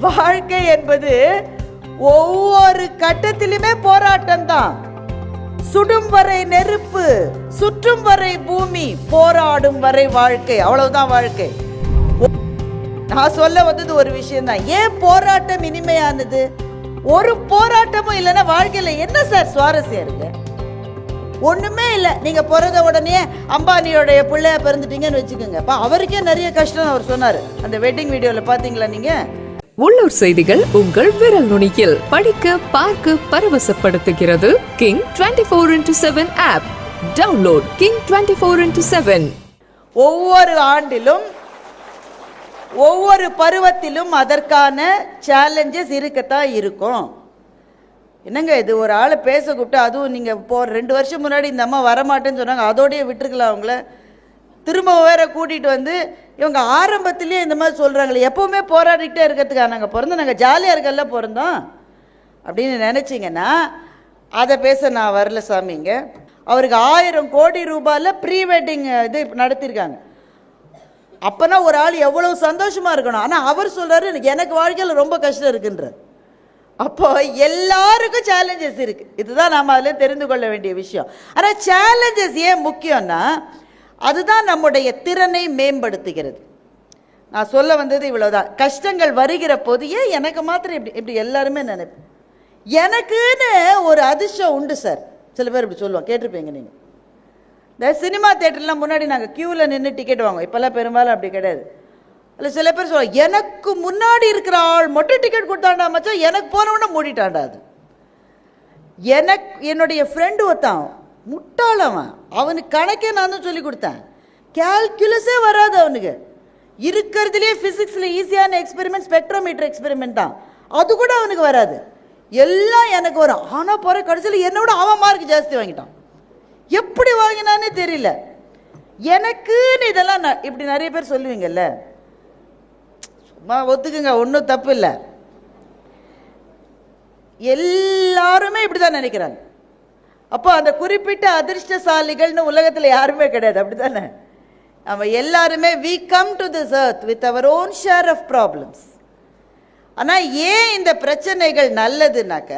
வாழ்க்கை என்பது ஒவ்வொரு கட்டத்திலுமே போராட்டம் தான் சுடும் வரை நெருப்பு சுற்றும் வரை பூமி போராடும் வரை வாழ்க்கை. அவ்வளவுதான் வாழ்க்கை. நான் சொல்ல வந்தது ஒரு விஷயம்தான். ஏன் போராட்டம் இனிமையானது? ஒரு போராட்டமும் இல்லைன்னா வாழ்க்கையில என்ன சார் சுவாரஸ்யம் இருக்கு? ஒண்ணுமே இல்லை. நீங்க பிறந்த உடனே அம்பானியோடைய பிள்ளைய பிறந்துட்டீங்கன்னு வச்சுக்கோங்க. அப்ப அவருக்கே நிறைய கஷ்டம் அவர் சொன்னார். அந்த வெட்டிங் வீடியோல பாத்தீங்களா நீங்க? உள்ளூர் செய்திகள் உங்கள் விரல் நுனியில். படிக்க பார்க்க பரவசப்படுத்துகிறது King twenty four into seven app download King twenty four into seven ஒவ்வொரு ஆண்டிலும் ஒவ்வொரு பருவத்திலும் அதற்கான சேலஞ்சஸ் இருக்கத்தான் இருக்கும். என்னங்க இது? ஒரு ஆளை பேச கூப்பிட்டு அதுவும் நீங்கள் போ ரெண்டு வருஷம் முன்னாடி இந்த அம்மா வரமாட்டேன்னு சொன்னாங்க. அதோடய விட்டுருக்கலாம் அவங்கள. திரும்ப வேற கூட்டிகிட்டு வந்து இவங்க ஆரம்பத்திலேயே இந்த மாதிரி சொல்கிறாங்களே எப்போவுமே போராடிக்கிட்டே இருக்கிறதுக்காக நாங்கள் பிறந்தோம் நாங்கள் ஜாலியாக இருக்கல பிறந்தோம். அப்படின்னு நினச்சிங்கன்னா அதை பேச நான் வரல சாமிங்க அவருக்கு ஆயிரம் கோடி ரூபாயில் ப்ரீ வெட்டிங் இது நடத்தியிருக்காங்க. அப்போனா ஒரு ஆள் எவ்வளோ சந்தோஷமாக இருக்கணும். ஆனால் அவர் சொல்கிறாரு "எனக்கு- எனக்கு ரொம்ப கஷ்டம் இருக்குன்றார். அப்போ எல்லாருக்கும் சேலஞ்சஸ் இருக்குது இதுதான் நாம் அதில் தெரிந்து கொள்ள வேண்டிய விஷயம். ஆனால் சேலஞ்சஸ் ஏன் முக்கியம்னா அதுதான் நம்முடைய திறனை மேம்படுத்துகிறது. நான் சொல்ல வந்தது இவ்வளோதான் கஷ்டங்கள் வருகிற போது ஏன் எனக்கு மாத்திரம் இப்படி இப்படி எல்லாருமே நினைப்பேன்? எனக்குன்னு ஒரு அதிர்ஷ்டம் உண்டு சார். சில பேர் இப்படி சொல்லுவோம் கேட்டிருப்பீங்க நீங்கள் இந்த சினிமா தேட்டர்லாம் முன்னாடி நாங்கள் க்யூவில் நின்று டிக்கெட் வாங்குவோம். இப்போல்லாம் பெரும்பாலும் அப்படி கிடையாது. இல்லை சில பேர் சொல்லுவாங்க எனக்கு முன்னாடி இருக்கிற ஆள் மட்டும் டிக்கெட் கொடுத்தாண்டா மச்சான். எனக்கு போனவொன்னே மூடிட்டாண்டா அது. எனக்கு என்னுடைய ஃப்ரெண்டு ஒருத்தான் முட்டாளவன் அவனுக்கு கணக்கே நான் தான் சொல்லி கொடுத்தேன். கேல்குலஸே வராது அவனுக்கு. இருக்கிறதுலே ஃபிசிக்ஸில் ஈஸியான எக்ஸ்பெரிமெண்ட் ஸ்பெக்ட்ரோமீட்டர் எக்ஸ்பெரிமெண்ட் தான். அது கூட அவனுக்கு வராது. எல்லாம் எனக்கு வரும். ஆனால் போகிற கடைசியில் என்னோட அவன் மார்க் ஜாஸ்தி வாங்கிட்டான். எப்படி வாங்கினானே தெரியல. எனக்குன்னு இதெல்லாம் ந- இப்படி நிறைய பேர் சொல்லுவீங்கல்ல. சும்மா ஒத்துக்குங்க ஒன்றும் தப்பு இல்லை. எல்லாருமே இப்படி தான் நினைக்கிறாங்க. அப்போ அந்த குறிப்பிட்ட அதிர்ஷ்டசாலிகள்னு உலகத்தில் யாருமே கிடையாது அப்படி தானே நம்ம எல்லாருமே we come to this earth with our own share of problems ஆனால் ஏன் இந்த பிரச்சனைகள் நல்லதுனாக்க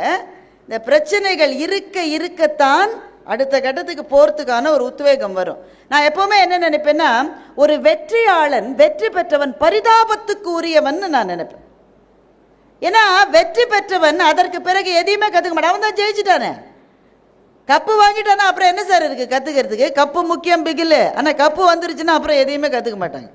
இந்த பிரச்சனைகள் இருக்க இருக்கத்தான் அடுத்த கட்டத்துக்கு போகிறதுக்கான ஒரு உத்வேகம் வரும். நான் எப்போவுமே என்ன நினைப்பேன்னா ஒரு வெற்றியாளன் வெற்றி பெற்றவன் பரிதாபத்துக்கு உரியவன் நான் நினைப்பேன். ஏன்னா வெற்றி பெற்றவன் அதற்கு பிறகு எதையுமே கற்றுக்க மாட்டான். அவன் தான் ஜெயிச்சிட்டானே. கப்பு வாங்கிட்டானா அப்புறம் என்ன சார் இருக்கு கத்துக்கிறதுக்கு? கப்பு முக்கியம் பிகில். ஆனால் கப்பு வந்துருச்சுன்னா அப்புறம் எதையுமே கத்துக்க மாட்டாங்க.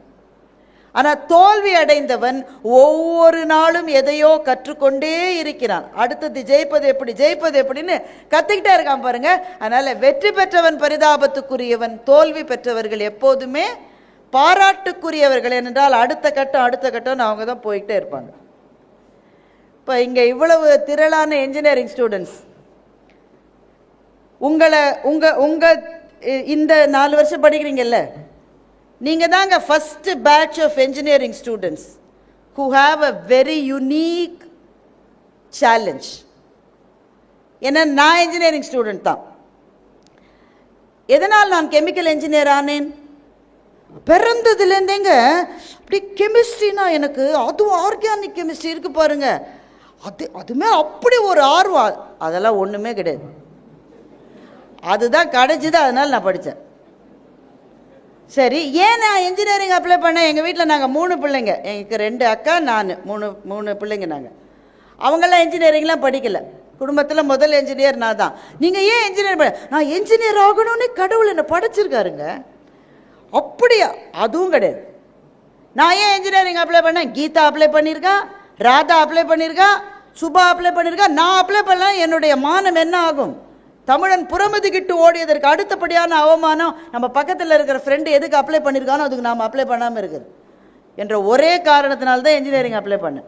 ஆனால் தோல்வி அடைந்தவன் ஒவ்வொரு நாளும் எதையோ கற்றுக்கொண்டே இருக்கிறான். அடுத்தது ஜெயிப்பது எப்படி ஜெயிப்பது எப்படின்னு கத்துக்கிட்டே இருக்கான் பாருங்க. அதனால வெற்றி பெற்றவன் பரிதாபத்துக்குரியவன் தோல்வி பெற்றவர்கள் எப்போதுமே பாராட்டுக்குரியவர்கள் என்றால் அடுத்த கட்டம் அடுத்த கட்டம்னு அவங்க தான் போய்கிட்டே இருப்பாங்க. இப்போ இங்கே இவ்வளவு திரளான இன்ஜினியரிங் ஸ்டூடெண்ட்ஸ் உங்களை உங்கள் உங்கள் இந்த நாலு வருஷம் படிக்கிறீங்கல்ல? நீங்கள் தாங்க first batch of engineering students who have a very unique challenge ஏன்னா நான் இன்ஜினியரிங் ஸ்டூடெண்ட் தான். எதனால் நான் கெமிக்கல் இன்ஜினியர் ஆனேன்? பிறந்ததுலேருந்தேங்க அப்படி கெமிஸ்ட்ரினா எனக்கு அதுவும் ஆர்கானிக் கெமிஸ்ட்ரி இருக்கு பாருங்க. அது அதுமே அப்படி ஒரு ஆர்வம். அதெல்லாம் ஒன்றுமே கிடையாது. அதுதான் கிடைச்சிது அதனால் நான் படித்தேன் சரி ஏன் நான் இன்ஜினியரிங் அப்ளை பண்ணேன்? எங்கள் வீட்டில் நாங்கள் மூணு பிள்ளைங்க. எங்களுக்கு ரெண்டு அக்கா நான். மூணு மூணு பிள்ளைங்க நாங்கள் அவங்கெல்லாம் இன்ஜினியரிங்லாம் படிக்கலை. குடும்பத்தில் முதல் இன்ஜினியர் நான் தான் நீங்கள் ஏன் இன்ஜினியர் பண்ண நான் இன்ஜினியர் ஆகணும்னு கடவுள் என்னை படைச்சிருக்காருங்க. அப்படியா? அதுவும் கிடையாது. நான் ஏன் இன்ஜினியரிங் அப்ளை பண்ணேன்? கீதா அப்ளை பண்ணியிருக்கா ராதா அப்ளை பண்ணியிருக்கா சுபா அப்ளை பண்ணியிருக்கா நான் அப்ளை பண்ணலாம் என்னுடைய மானம் என்ன ஆகும்? தமிழன் புறமதிக்கிட்டு ஓடியதற்கு அடுத்தபடியான அவமானம் நம்ம பக்கத்தில் இருக்கிற ஃப்ரெண்டு எதுக்கு அப்ளை பண்ணியிருக்கானோ அதுக்கு நாம் அப்ளை பண்ணாமல் இருக்குது. என்ற ஒரே காரணத்தினால தான் இன்ஜினியரிங் அப்ளை பண்ணேன்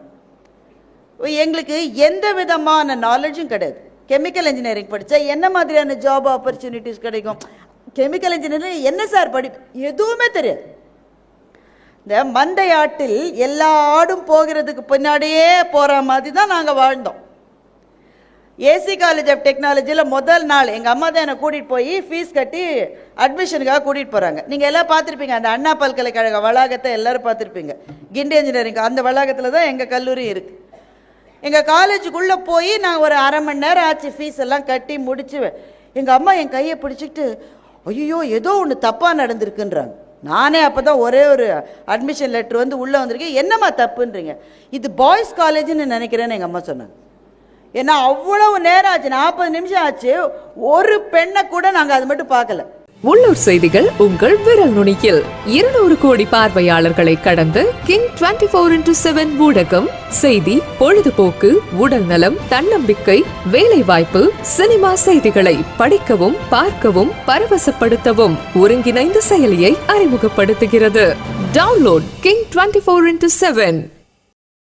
எங்களுக்கு எந்த விதமான நாலேஜும் கிடையாது. கெமிக்கல் இன்ஜினியரிங் படித்தா என்ன மாதிரியான ஜாப் ஆப்பர்ச்சுனிட்டிஸ் கிடைக்கும்? கெமிக்கல் இன்ஜினியரிங் என்ன சார் படி எதுவுமே தெரியாது. இந்த மந்தை ஆட்டில் எல்லா ஆடும் போகிறதுக்கு பின்னாடியே போகிற மாதிரி தான் நாங்கள் வாழ்ந்தோம். ஏசி காலேஜ் ஆஃப் டெக்னாலஜியில் முதல் நாள் எங்கள் அம்மா தான் என்னை கூட்டிகிட்டு போய் ஃபீஸ் கட்டி அட்மிஷனுக்காக கூட்டிகிட்டு போகிறாங்க நீங்கள் எல்லாம் பார்த்துருப்பீங்க அந்த அண்ணா பல்கலைக்கழக வளாகத்தை எல்லாரும் பார்த்துருப்பீங்க. கிண்டி இன்ஜினியரிங் அந்த வளாகத்தில் தான் எங்கள் கல்லூரி இருக்குது எங்கள் காலேஜுக்குள்ளே போய் நான் ஒரு அரை மணி நேரம் ஆச்சு ஃபீஸ் எல்லாம் கட்டி முடிச்சு எங்கள் அம்மா என் கையை பிடிச்சிக்கிட்டு ஐயோ ஏதோ ஒன்று தப்பாக நடந்திருக்குன்றாங்க. நானே அப்போ தான் ஒரே ஒரு அட்மிஷன் லெட்ரு வந்து உள்ளே வந்திருக்கேன் என்னம்மா தப்புன்றீங்க? இது பாய்ஸ் காலேஜ்னு நினைக்கிறேன்னு எங்கள் அம்மா சொன்னாங்க. ஏன்னா அவ்வளவு நேரம் ஆச்சு நாற்பது நிமிஷம் ஆச்சு. ஒரு பெண்ணை கூட நாங்கள் அது மட்டும் பார்க்கல. உள்ளூர் செய்திகள் உங்கள் விரல் நுனியில். இருநூறு கோடி பார்வையாளர்களை கடந்து கிங் 24 ஃபோர் இன்டூ செவன் ஊடகம் செய்தி பொழுதுபோக்கு உடல் நலம் தன்னம்பிக்கை வேலை வாய்ப்பு சினிமா செய்திகளை படிக்கவும் பார்க்கவும் பரவசப்படுத்தவும் ஒருங்கிணைந்த செயலியை அறிமுகப்படுத்துகிறது. Download King 24 four into seven.